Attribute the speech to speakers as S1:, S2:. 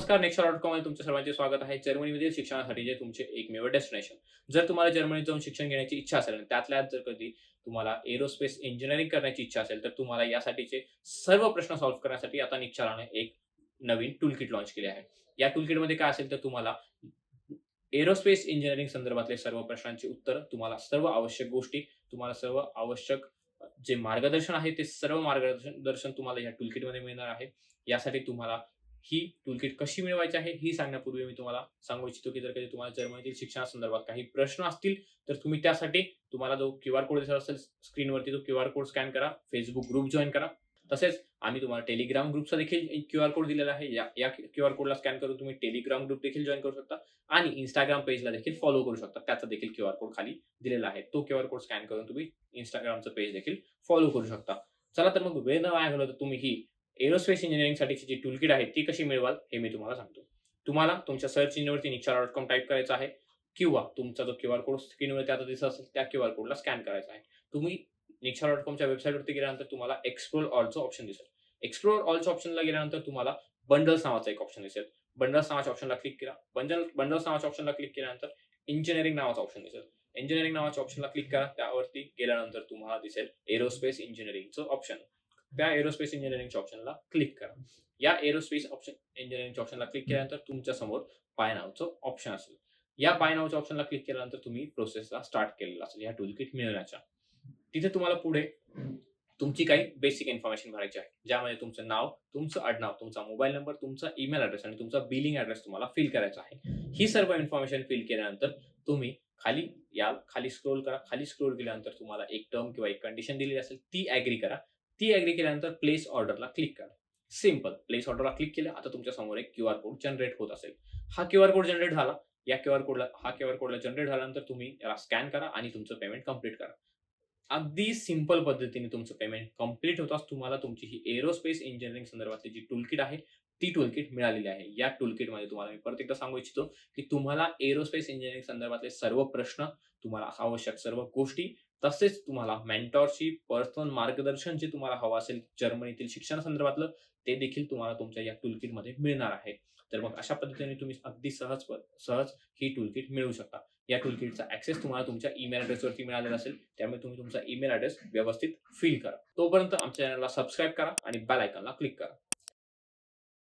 S1: नमस्कार next dot कॉममध्ये तुमच्या सर्वांचे स्वागत आहे. जर्मनीमधील शिक्षणासाठीचे तुमचे एकमेव डेस्टिनेशन. जर तुम्हाला जर्मनीत जाऊन शिक्षण घेण्याची इच्छा असेल आणि त्यातल्या जर कधी तुम्हाला एरोस्पेस इंजिनिअरिंग करण्याची इच्छा असेल तर तुम्हाला यासाठीचे सर्व प्रश्न सॉल्व्ह करण्यासाठी आता निक्षाराने एक नवीन टूलकिट लॉन्च केले आहे. या टूलकिटमध्ये काय असेल तर तुम्हाला एरोस्पेस इंजिनिअरिंग संदर्भातले सर्व प्रश्नांची उत्तर तुम्हाला सर्व आवश्यक गोष्टी तुम्हाला सर्व आवश्यक जे मार्गदर्शन आहे ते सर्व मार्गदर्शन दर्शन तुम्हाला या टूलकिटमध्ये मिळणार आहे. यासाठी तुम्हाला ही टूलकिट कशी मिळवायची आहे ही सांगण्यापूर्वी मी तुम्हाला सांगू इच्छितो की जर कधी तुम्हाला जर्मनीतील शिक्षणासंदर्भात काही प्रश्न असतील तर तुम्ही त्यासाठी तुम्हाला जो क्यू आर कोड दिसत असेल स्क्रीनवरती तो क्यू आर कोड स्कॅन करा फेसबुक ग्रुप जॉईन करा. तसेच आम्ही तुम्हाला टेलिग्राम ग्रुपचा देखील क्यू आर कोड दिलेला आहे. या या क्यू आर कोडला स्कॅन करून तुम्ही टेलिग्राम ग्रुप देखील जॉईन करू शकता आणि इंस्टाग्राम पेजला देखील फॉलो करू शकता. त्याचा देखील क्यू आर कोड खाली दिलेला आहे. तो क्यू आर कोड स्कॅन करून तुम्ही इंस्टाग्रामचं पेज देखील फॉलो करू शकता. चला तर मग वेळ न वाया घालवता तुम्ही ही एरोस्पेस इंजिनिअरिंगसाठीची जी टूलकिट आहे ती कशी मिळवाल हे मी तुम्हाला सांगतो. तुम्हाला तुमच्या सर्च इंजिनवरती निक्षा डॉट कॉम टाईप करायचं आहे किंवा तुमचा जो क्यू आर कोड स्क्रीनवरती आता दिसत असेल त्या क्यू आर कोडला स्कॅन करायचा आहे. तुम्ही निक्षा डॉट कॉमच्या वेबसाईटवरती गेल्यानंतर तुम्हाला एक्सप्लोर ऑलचं ऑप्शन दिसेल. एक्सप्लोर ऑलच्या ऑप्शनला गेल्यानंतर तुम्हाला बंडल्स नावाचा एक ऑप्शन दिसेल. बंडल्स नावाच्या ऑप्शनला क्लिक करा बंडल बंडल्स नावाच्या ऑप्शनला क्लिक केल्यानंतर इंजिनिअरिंग नावाचा ऑप्शन दिसेल. इंजिनिअरिंग नावाच्या ऑप्शनला क्लिक करा. त्यावरती गेल्यानंतर तुम्हाला दिसेल एरोस्पेस इंजिनिअरिंगचं ऑप्शन त्या एरोस्पेस इंजिनिअरिंगच्या ऑप्शनला क्लिक करा. या एरोस्पेस ऑप्शन इंजिनिअरिंगच्या ऑप्शनला क्लिक केल्यानंतर तुमच्यासमोर पाय नावचं ऑप्शन असेल. या पाय नावच्या ऑप्शनला क्लिक केल्यानंतर तुम्ही प्रोसेसला स्टार्ट केलेला असेल. या टूल किट मिळवण्याच्या तिथे तुम्हाला पुढे तुमची काही बेसिक इन्फॉर्मेशन भरायची आहे. ज्यामध्ये तुमचं नाव तुमचं आडनाव तुमचा मोबाईल नंबर तुमचा ईमेल ऍड्रेस आणि तुमचा बिलिंग ऍड्रेस तुम्हाला फिल करायचा आहे. ही सर्व इन्फॉर्मेशन फिल केल्यानंतर तुम्ही खाली या खाली स्क्रोल करा. खाली स्क्रोल केल्यानंतर तुम्हाला एक टर्म किंवा एक कंडिशन दिलेली असेल ती ऍग्री करा. ती ऍग्री केल्यानंतर प्लेस ऑर्डरला क्लिक करा. सिंपल प्लेस ऑर्डरला क्लिक केलं आता तुमच्यासमोर एक क्यू आर कोड जनरेट होत असेल. हा क्यू आर कोड जनरेट झाला. या क्यू आर कोडला हा क्यू आर कोडला जनरेट झाल्यानंतर तुम्ही याला स्कॅन करा आणि तुमचं पेमेंट कंप्लीट करा. अगदी सिंपल पद्धतीने तुमचं पेमेंट कंप्लीट होताच तुम्हाला तुमची ही एरोस्पेस इंजिनिअरिंग संदर्भातली जी टूलकिट आहे ती टूलकिट मिळालेली आहे. या टूलकिटमध्ये तुम्हाला मी परत एकदा सांगू इच्छितो की तुम्हाला एरोस्पेस इंजिनिअरिंग संदर्भातले सर्व प्रश्न तुम्हाला आवश्यक सर्व गोष्टी तसेच तुम्हाला मेंटॉरशिप पर्सनल मार्गदर्शन जे तुम्हाला हवं असेल जर्मनीतील शिक्षणासंदर्भातलं ते देखील तुम्हाला तुमच्या या टूलकिटमध्ये मिळणार आहे. तर मग अशा पद्धतीने तुम्ही अगदी सहज सहज ही टूलकिट मिळवू शकता. या टूलकिटचा ऍक्सेस तुम्हाला तुमच्या ईमेल ऍड्रेसवरती मिळालेला असेल त्यामुळे तुम्ही तुमचा ईमेल ऍड्रेस व्यवस्थित फिल करा. तोपर्यंत आमच्या चॅनलला सबस्क्राईब करा आणि बेल आयकॉनला क्लिक करा.